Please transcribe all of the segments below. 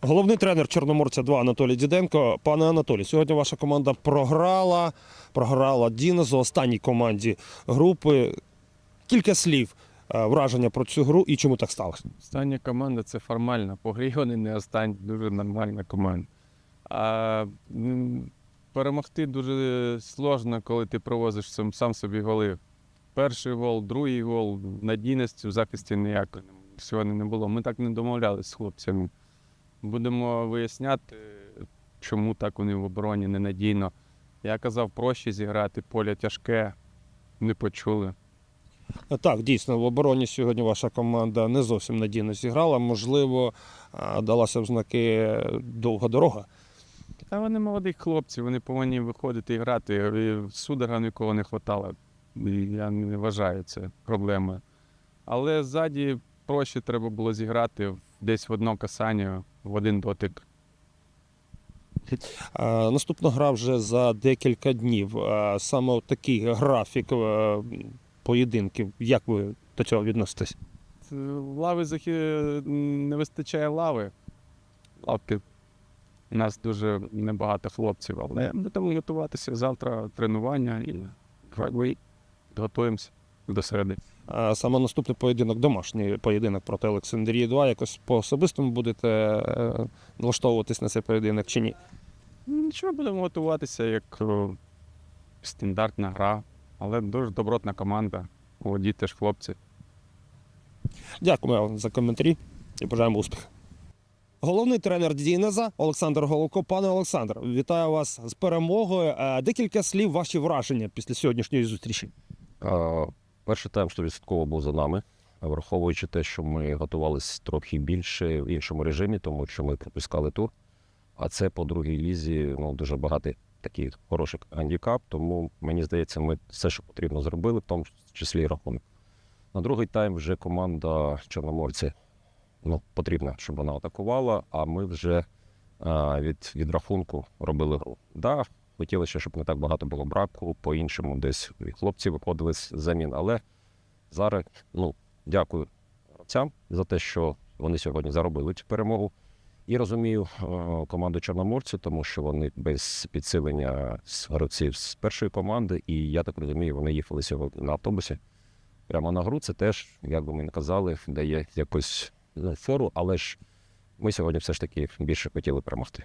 Головний тренер Чорноморця 2 Анатолій Діденко. Пане Анатолій, сьогодні ваша команда програла, програла Дінезу, останній команді групи. Кілька слів е, враження про цю гру і чому так сталося. Остання команда це формальна. По грі вони не останні, дуже нормальна команда. А перемогти дуже сложно, коли ти привозиш сам, сам собі голи. Перший гол, другий гол, надійності в захисті ніякої сьогодні не було. Ми так не домовлялися з хлопцями. Будемо виясняти, чому так вони в обороні ненадійно. Я казав, проще зіграти, поле тяжке, не почули. Е, Так, дійсно, в обороні сьогодні ваша команда не зовсім надійно зіграла. Можливо, е, далася в знаки довга дорога. Та вони молоді хлопці, вони повинні виходити і грати. І Судорога нікого не вистачало. Я не вважаю це проблемою. Але ззаді проще треба було зіграти десь в одно касання, в один дотик. Е, Наступна гра вже за декілька днів. Е, Саме такий графік е, поєдинків. Як ви до цього відноситесь? Лави захи... не вистачає лави. Лавки. У нас дуже небагато хлопців, але будемо готуватися завтра тренування і готуємося до середи. Саме наступний поєдинок, домашній поєдинок проти Олександрії 2. Якось по особистому будете е, налаштовуватись на цей поєдинок чи ні? Нічого будемо готуватися як стандартна гра, але дуже добротна команда. Молоді теж хлопці. Дякую вам за коментарі і бажаємо успіху. Головний тренер Дінеза Олександр Головко. Пане Олександр, вітаю вас з перемогою. Е, Декілька слів ваші враження після сьогоднішньої зустрічі. Перший тайм 100% був за нами, враховуючи те, що ми готувалися трохи більше в іншому режимі, тому що ми пропускали тур. А це по другій лізі ну, дуже багатий такий хороший гандікап. Тому мені здається, ми все, що потрібно, зробили, в тому числі і рахунок. На другий тайм вже команда Чорноморці ну, потрібно, щоб вона атакувала, а ми вже а, від, від рахунку робили гру. Да, Хотілося, щоб не так багато було браку, по-іншому десь хлопці виходили з замін. Але зараз ну, дякую гравцям за те, що вони сьогодні заробили цю перемогу. І розумію е, команду Чорноморців, тому що вони без підсилення гравців з першої команди, і я так розумію, вони їхали сьогодні на автобусі. Прямо на гру це теж, як би ми не казали, дає якусь ну, фору, але ж ми сьогодні все ж таки більше хотіли перемогти.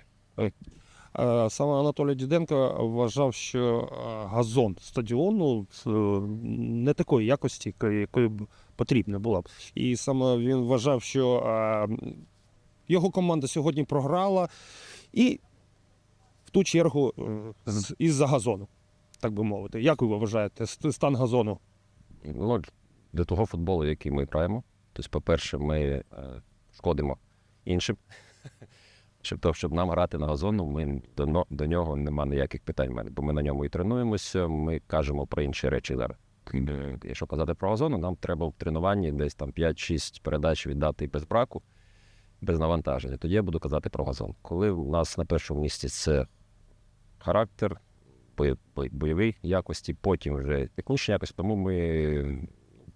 Е, Саме Анатолій Діденко вважав, що е, газон стадіону е, не такої якості, якої- б потрібна була б. І саме він вважав, що його команда сьогодні програла і в ту чергу із-за газону, так би мовити. Як ви вважаєте стан газону? Ну, для того футболу, який ми граємо. Тобто, по-перше, ми шкодимо іншим. Щоб, то, щоб нам грати на газону, ми до, но- до нього нема ніяких питань в мене, бо ми на ньому і тренуємося, ми кажемо про інші речі зараз. Якщо казати про газону, нам треба в тренуванні десь там 5-6 передач віддати без браку, без навантаження. Тоді я буду казати про газон. Коли у нас на першому місці це характер, бой- бой- бойові якості, потім вже технічні якості, тому ми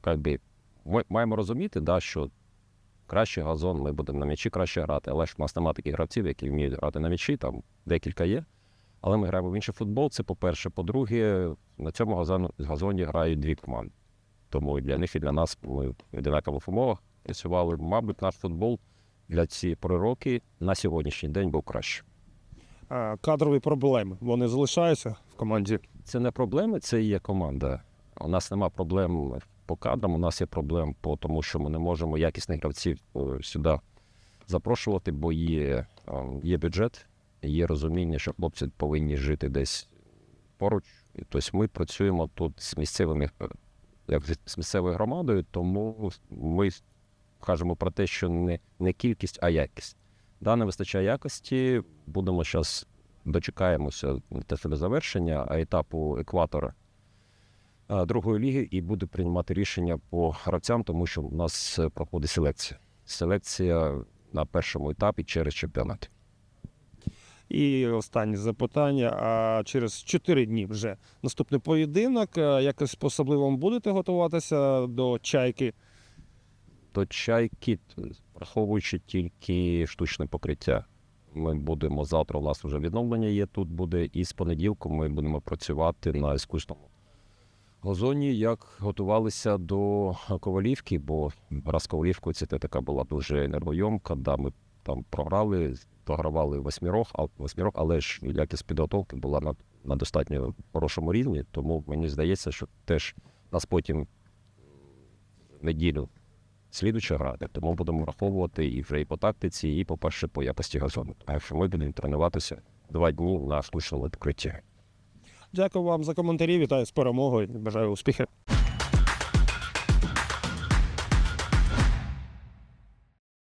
як би, ми маємо розуміти, да, що кращий газон, ми будемо на м'ячі краще грати, але ж у нас немає таких гравців, які вміють грати на м'ячі, там декілька є. Але ми граємо в інший футбол. Це по-перше. По-друге, на цьому газону, газоні грають дві команди. Тому і для них, і для нас ми в одинакових умовах працювали. Мабуть, наш футбол для цієї пори роки на сьогоднішній день був краще. Кадрові проблеми вони залишаються в команді. Це не проблеми, це і є команда. У нас нема проблем по кадрам, у нас є проблем по тому, що ми не можемо якісних гравців е, сюди запрошувати, бо є, е, є бюджет, є розуміння, що хлопці повинні жити десь поруч. Тобто ми працюємо тут з місцевими, е, як з- місцевою громадою, тому ми кажемо про те, що не, не кількість, а якість. Да, не вистачає якості. Будемо зараз дочекаємося те завершення, етапу екватора другої ліги і буде приймати рішення по гравцям, тому що у нас е, проходить селекція. Селекція на першому етапі через чемпіонат. І останнє запитання. А через 4 дні вже наступний поєдинок. Е, Якось по особливому будете готуватися до чайки? То чайки враховуючи тільки штучне покриття. Ми будемо завтра. У нас вже відновлення є тут буде, і з понеділку ми будемо працювати на іскусному газоні, як готувалися до ковалівки, бо раз ковалівкою це така була дуже енергойомка. Да, ми там програли, догравали восьмірох, а восьмірох, але ж якість підготовки була на, на достатньо хорошому рівні. Тому мені здається, що теж нас потім неділю слідуча гра, тому будемо враховувати і вже і по тактиці, і, по-перше, по якості газону. А що ми будемо тренуватися два дні на штучному відкритті. Дякую вам за коментарі. Вітаю з перемогою. Бажаю успіхів.